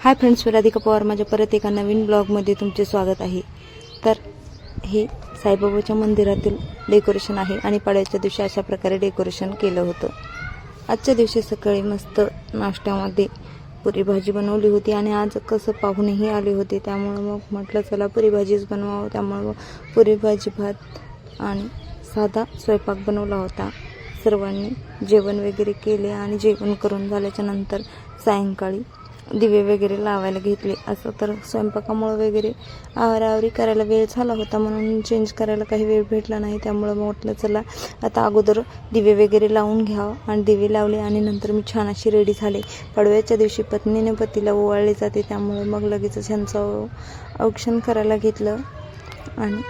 हाय friends मी राधिका पवार माझ्या परत एका नवीन ब्लॉगमध्ये तुमचे स्वागत आहे. तर हे साईबाबाच्या मंदिरातील डेकोरेशन आहे आणि पाड्याच्या दिवशी अशा प्रकारे डेकोरेशन केलं होतं. आजच्या दिवशी सकाळी मस्त नाश्त्यामध्ये पुरी भाजी बनवली होती आणि आज कसं पाहुणेही आले होते त्यामुळं मग म्हटलं चला पुरी भाजीच बनवावं. त्यामुळं मग पुरी भाजी भात आणि साधा स्वयंपाक बनवला होता. सर्वांनी जेवण वगैरे केले आणि जेवण करून झाल्याच्यानंतर सायंकाळी दिवे वगैरे लावायला घेतले. असं तर स्वयंपाकामुळं वगैरे आवराआवरी करायला वेळ झाला होता म्हणून चेंज करायला काही वेळ भेटला नाही. त्यामुळं मग म्हटलं चला आता अगोदर दिवे वगैरे लावून घ्यावं आणि दिवे लावले आणि नंतर मी छान अशी रेडी झाले. पडव्याच्या दिवशी पत्नीने पतीला ओवाळले जाते. त्यामुळे मग लगेचच ह्यांचं औक्षण करायला घेतलं आणि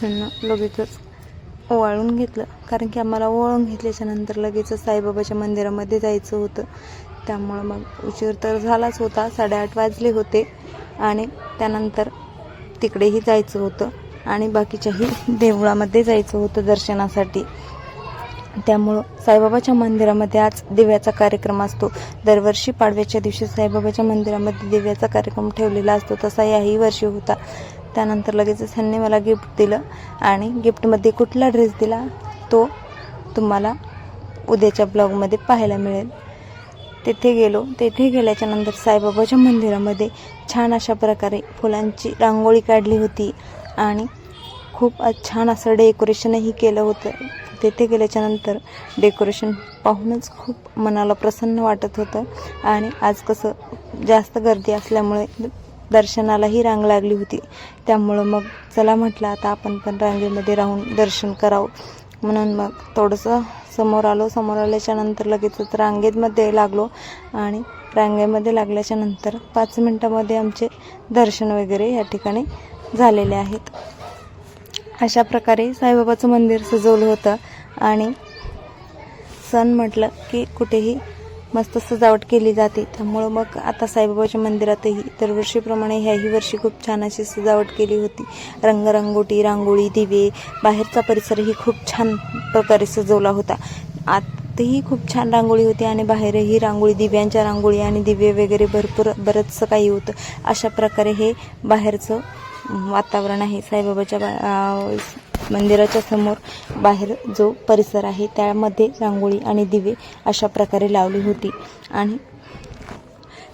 ह्यांना लगेचच ओवाळून घेतलं. कारण की आम्हाला ओवाळून घेतल्याच्यानंतर लगेचच साईबाबाच्या मंदिरामध्ये जायचं होतं. त्यामुळं मग उशीर तर झालाच होता साडेआठ वाजले होते आणि त्यानंतर तिकडेही जायचं होतं आणि बाकीच्याही देवळामध्ये जायचं होतं दर्शनासाठी. त्यामुळं साईबाबाच्या मंदिरामध्ये आज दिव्याचा कार्यक्रम असतो. दरवर्षी पाडव्याच्या दिवशी साईबाबाच्या मंदिरामध्ये दिव्याचा कार्यक्रम ठेवलेला असतो तसा याही वर्षी होता. त्यानंतर लगेचच ह्यांनी मला गिफ्ट दिलं आणि गिफ्टमध्ये कुठला ड्रेस दिला तो तुम्हाला उद्याच्या ब्लॉगमध्ये पाहायला मिळेल. तेथे गेलो. तेथे गेल्याच्यानंतर साईबाबाच्या मंदिरामध्ये छान अशा प्रकारे फुलांची रांगोळी काढली होती आणि खूप छान असं डेकोरेशनही केलं होतं. तेथे गेल्याच्यानंतर डेकोरेशन पाहूनच खूप मनाला प्रसन्न वाटत होतं आणि आज कसं जास्त गर्दी असल्यामुळे दर्शनालाही रांग लागली होती. त्यामुळं मग चला म्हटलं आता आपण पण रांगेमध्ये राहून दर्शन करावं. म्हणून मग थोडंसं समोर आलो. समोर आल्याच्यानंतर लगेचच रांगेमध्ये लागलो आणि रांगेमध्ये लागल्याच्या नंतर पाच मिनटामध्ये आमचे दर्शन वगैरे या ठिकाणी झालेले आहेत. अशा प्रकारे साईबाबाचं मंदिर सजवलं होतं आणि सण म्हटलं की कुठेही मस्त सजावट केली जाते. त्यामुळं मग आता साईबाबाच्या मंदिरातही दरवर्षीप्रमाणे ह्याही वर्षी खूप छान अशी सजावट केली होती. रंगरंगोटी रांगोळी दिवे बाहेरचा परिसरही खूप छान प्रकारे सजवला होता. आतही खूप छान रांगोळी होती आणि बाहेरही रांगोळी दिव्यांच्या रांगोळी आणि दिवे वगैरे भरपूर बरंचसं काही होतं. अशा प्रकारे हे बाहेरचं वातावरण आहे. साईबाबाच्या बा मंदिराच्या समोर बाहेर जो परिसर आहे त्यामध्ये रांगोळी आणि दिवे अशा प्रकारे लावली होती. आणि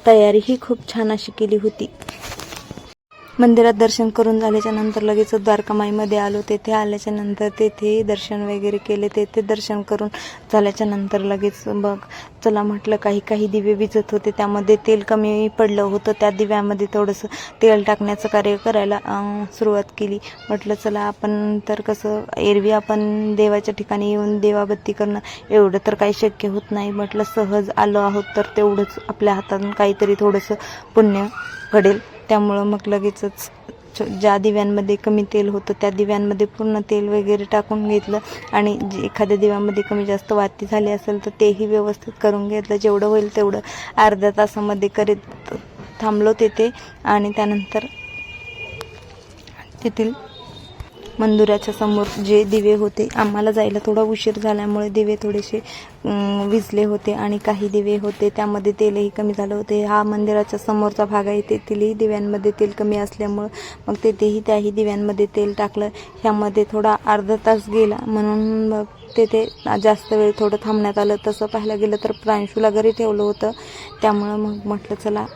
तयारीही खूप छान अशी केली होती. मंदिरात दर्शन करून झाल्याच्यानंतर लगेच द्वारकामाईमध्ये आलो. तेथे आल्याच्यानंतर तेथे दर्शन वगैरे केले. तेथे दर्शन करून झाल्याच्यानंतर लगेच बघ चला म्हटलं काही काही दिवे विजत होते. त्यामध्ये तेल कमी पडलं होतं. त्या दिव्यामध्ये थोडंसं तेल टाकण्याचं कार्य करायला सुरुवात केली. म्हटलं चला आपण तर कसं एरवी आपण देवाच्या ठिकाणी येऊन देवाबत्ती करणं एवढं तर काही शक्य होत नाही. म्हटलं सहज आलो आहोत तर तेवढंच आपल्या हातातून काहीतरी थोडंसं पुण्य घडेल. त्यामुळं मग लगेचच ज्या दिव्यांमध्ये कमी तेल होतं त्या दिव्यांमध्ये पूर्ण तेल वगैरे टाकून घेतलं. आणि जे एखाद्या दिव्यामध्ये कमी जास्त वाती झाली असेल तर तेही व्यवस्थित करून घेतलं. जेवढं होईल तेवढं अर्ध्या तासामध्ये करीत थांबलो तेथे. आणि त्यानंतर तेथील मंदिराच्या समोर जे दिवे होते आम्हाला जायला थोडा उशीर झाल्यामुळे दिवे थोडेसे विजले होते आणि काही दिवे होते. त्यामध्ये तेलही कमी झालं होते. हा मंदिराच्या समोरचा भाग आहे. तेथीलही दिव्यांमध्ये तेल कमी असल्यामुळं मग तेथेही त्याही दिव्यांमध्ये तेल टाकलं. ह्यामध्ये थोडा अर्धा तास गेला. म्हणून मग तेथे जास्त वेळ थोडं थांबण्यात आलं. तसं पाहायला गेलं तर प्रांशूला घरी ठेवलं होतं. त्यामुळं मग म्हटलं चला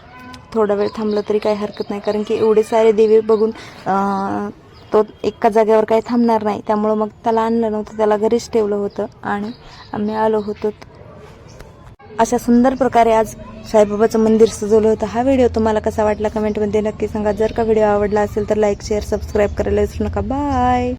थोडा वेळ थांबलं तरी काही हरकत नाही. कारण की एवढे सारे दिवे बघून तो एका जागेवर काही थांबणार नाही. त्यामुळं मग त्याला आणलं नव्हतं. त्याला घरीच ठेवलं होतं आणि आम्ही आलो होतो. अशा सुंदर प्रकारे आज साईबाबाचं मंदिर सजवलं होतं. हा व्हिडिओ तुम्हाला कसा वाटला कमेंटमध्ये नक्की सांगा. जर का व्हिडिओ आवडला असेल तर लाईक शेअर सबस्क्राईब करायला विसरू नका. बाय